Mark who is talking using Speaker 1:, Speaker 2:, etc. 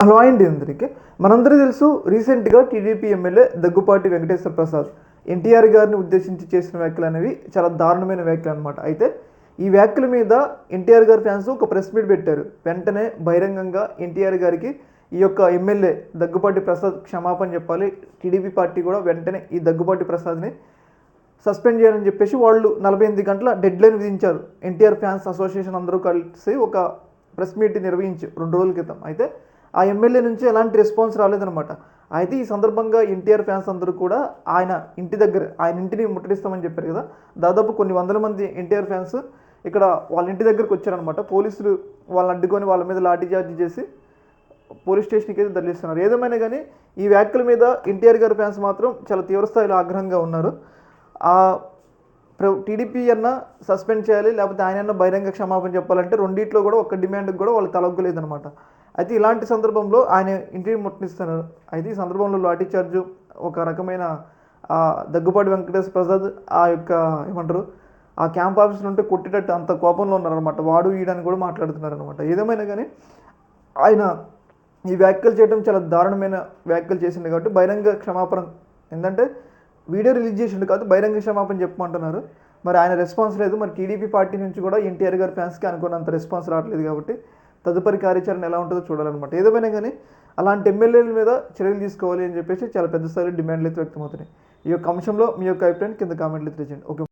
Speaker 1: Hello అండి అందరికీ మనందరూ తెలుసు రీసెంట్గా TDP MLA Daggupati Venkateswara Prasad NTR గారిని ఉద్దేశించి చేసిన వ్యాఖ్యలు అనేవి చాలా దారుణమైన వ్యాఖ్యలు అనమాట అయితే ఈ వ్యాఖ్యల మీద ఎన్టీఆర్ గారి ఫ్యాన్స్ ఒక ప్రెస్ మీట్ పెట్టారు. వెంటనే బహిరంగంగా ఎన్టీఆర్ గారికి ఈ యొక్క ఎమ్మెల్యే దగ్గుపాటి ప్రసాద్ క్షమాపణ చెప్పాలి. టీడీపీ పార్టీ కూడా వెంటనే ఈ దగ్గుపాటి ప్రసాద్ని సస్పెండ్ చేయాలని చెప్పేసి వాళ్ళు నలభై ఎనిమిది గంటల డెడ్ లైన్ విధించారు. ఎన్టీఆర్ ఫ్యాన్స్ అసోసియేషన్ అందరూ కలిసి ఒక ప్రెస్ మీట్ నిర్వహించి రెండు రోజుల క్రితం. అయితే ఆ ఎమ్మెల్యే నుంచి ఎలాంటి రెస్పాన్స్ రాలేదనమాట అయితే ఈ సందర్భంగా ఎన్టీఆర్ ఫ్యాన్స్ అందరూ కూడా ఆయన ఇంటి దగ్గర ఆయన ఇంటిని ముట్టడిస్తామని చెప్పారు కదా. దాదాపు కొన్ని వందల మంది ఎన్టీఆర్ ఫ్యాన్స్ ఇక్కడ వాళ్ళ ఇంటి దగ్గరకు వచ్చారనమాట పోలీసులు వాళ్ళని అడ్డుకొని వాళ్ళ మీద లాఠీ చార్జ్ చేసి పోలీస్ స్టేషన్కి అయితే తరలిస్తున్నారు. ఏదేమైనా కానీ ఈ వ్యాఖ్యల మీద ఎన్టీఆర్ గారి ఫ్యాన్స్ మాత్రం చాలా తీవ్రస్థాయిలో ఆగ్రహంగా ఉన్నారు. ఆ ప్ర- టీడీపీ అన్న సస్పెండ్ చేయాలి లేకపోతే ఆయన బహిరంగ క్షమాపణ చెప్పాలంటే రెండిట్లో కూడా ఒక్క డిమాండ్కి కూడా వాళ్ళు తలొగ్గలేదనమాట అయితే ఇలాంటి సందర్భంలో ఆయన ఇంటిని ముట్టిస్తున్నారు అయితే ఈ సందర్భంలో లాఠీ చార్జ్ ఒక రకమైన దగ్గుపాటి వెంకటేశ్వర ప్రసాద్ ఆ యొక్క ఏమంటారు ఆ క్యాంప్ ఆఫీస్ నుండి కొట్టేటట్టు అంత కోపంలో ఉన్నారనమాట వాడు ఈడని కూడా మాట్లాడుతున్నారు అనమాట ఏదేమైనా కానీ ఆయన ఈ వ్యాఖ్యలు చేయడం చాలా దారుణమైన వ్యాఖ్యలు చేసింది కాబట్టి బహిరంగ క్షమాపణ ఏంటంటే వీడియో రిలీజ్ చేసిండు కాదు బహిరంగ క్షమాపణ చెప్పమంటున్నారు. మరి ఆయన రెస్పాన్స్ లేదు. మరి టీడీపీ పార్టీ నుంచి కూడా ఎన్టీఆర్ గారి ఫ్యాన్స్కి అనుకున్నంత రెస్పాన్స్ రావట్లేదు కాబట్టి తదుపరి కార్యాచరణ ఎలా ఉంటుందో చూడాలన్నమాట. ఏదేమైనా కానీ అలాంటి ఎమ్మెల్యేల మీద చర్యలు తీసుకోవాలి అని చెప్పేసి చాలా పెద్ద స్థాయిలో డిమాండ్లు అయితే వ్యక్తమవుతున్నాయి. ఈ యొక్క అంశంలో మీ యొక్క అభిప్రాయం కింద కామెంట్లు తెలియజేయండి. ఓకే.